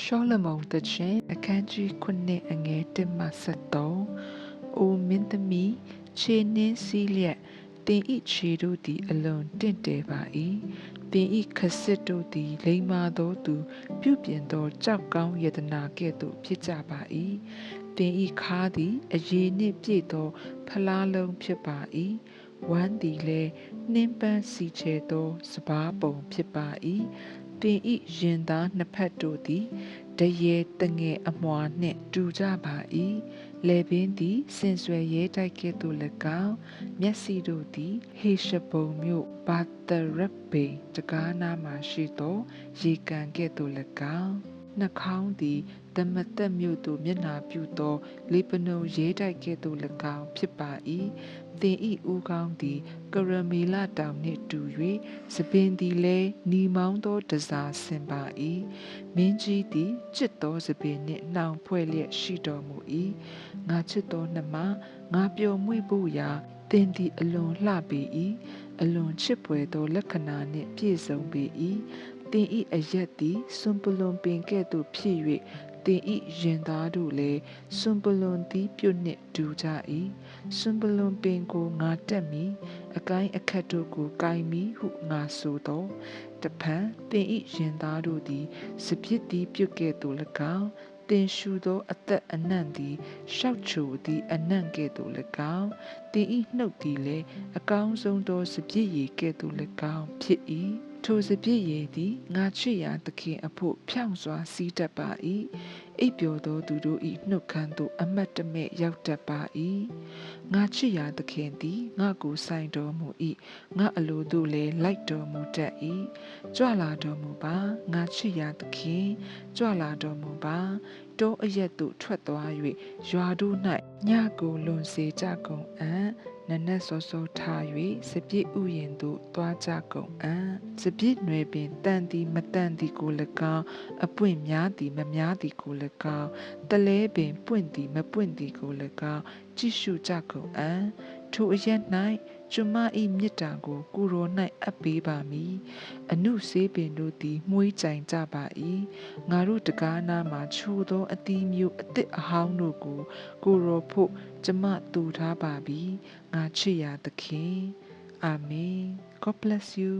ရှောလမုန်တခြင်းအခန်းကြီး9အငယ်1မှ73အိုမင်းသမီးခြေနှင်းစည်းလျက်တင်ဤခြေတို့သည်အလွန်တင့်တယ်ပါ၏တင်ဤခဆစ်တို့သည်လိမ္မာသောသူ ပြုပြင်သောကြောက်ကောင်းယတနာကဲ့သို့ဖြစ်ကြပါ၏တင်ဤခါသည်အရေနှင့်ပြည့်သော ဖလားလုံးဖြစ်ပါ၏ဝမ်းသည်လည်းနှင်းပန်းစီချဲသောစပားပုံဖြစ်ပါ၏ တင်ဤရင်သားနှစ်ဖက်တို့သည်တရေတငယ်အမွာနှင့်တူကြပါ၏လေပင်သည်စင်ဆွယ်ရဲတိုက်ကဲ့သို့၎င်းမျက်စိတို့သည်ဟေရှဘုံမြို့ဘာတရပေတကားနာမှရှိသော ရေကန်ကဲ့သို့၎င်း နှာခေါင်းသည်တမတက်မြို့သို့မျက်နာပြုသောလေပနုံရဲတိုက်ကဲ့သို့၎င်းဖြစ်ပါ၏တင်ဤဦးကောင်းသည်ကရမီလာတောင်နှင့်တူ၍စပင်သည်လည်းနီမောင်းသောတစားဆင်ပါ၏မင်းကြီးသည်ချစ်သောစပင်နှင့်နှောင်ဖွဲ့လျက်ရှိတော်မူ၏ငါချစ်သောနှမငါပျော်မွေ့ဖို့ရာတင်သည်အလွန်လှပေ၏အလွန်ချစ်ပွေသောလက္ခဏာနှင့်ပြည့်စုံပေ၏ တင်ဤအရက်သည်စွန်ပလွန်ပင်ကဲ့သို့ဖြစ်၍တင်ဤရင်သားတို့လည်းစွန်ပလွန်သည်ပြုတ်နှင့်ဒူကြ၏စွန်ပလွန်ပင်ကိုငါတက်မီအကိုင်းအခက်တို့ကိုကိုင်မီဟုငါဆိုသောတဖန်တင်ဤရင်သားတို့သည်စပြစ်သည်ပြုတ်ကဲ့သို့၎င်းတင်ရှူသောအသက်အနံ့သည်ရှောက်ချိုသည်အနံ့ကဲ့သို့၎င်းတင်ဤနှုတ်သည်လည်းအကောင်းဆုံးသောစပြည့်ရည်ကဲ့သို့၎င်းဖြစ်၏ ထိုစပြည့်ရည်သည်ငါချစ်ရာသခင်အဖို့ဖြောင့်စွာစီးတတ်ပါ၏အိပ်ပျော်သောသူတို့၏နှုတ်ခမ်းသို့အမတ်တမဲ့ရောက်တတ်ပါ၏ငါချစ်ရာသခင်သည်ငါကိုဆိုင်တော်မူ၏ငါအလိုသို့လည်းလိုက်တော်မူတတ်၏ကြွလာတော်မူပါငါချစ်ရာသခင်ကြွလာတော်မူပါ တောအရက်သို့ထွက်သွား၍ရွာတို့၌ညကိုလွန်စေကြကုန်အံ့နနက်စောစောထား၍စပြည့်ဥယင်သို့သွားကြကုန်အံ့စပြည့်နွယ်ပင်တန်သည်မတန်သည်ကို၎င်းအပွင့်များသည်မများသည်ကို၎င်းတလဲပင်ပွင့်သည်မပွင့်သည်ကို၎င်းကြည့်ရှုကြကုန်အံ့ ထိုအရက်၌ကျမ၏မေတ္တာကို ကိုရော၌အပ်ပေးပါမည်အနုစေးပင်တို့သည်မှုေးကြိုင်ကြပါ၏ငါတို့တကားနာမှာချိုသောအသီးမျိုးအသစ်အဟောင်းတို့ကို ကိုရောဖို့ကျမတူထားပါပြီငါချစ်ရာသခင်အာမင် God bless you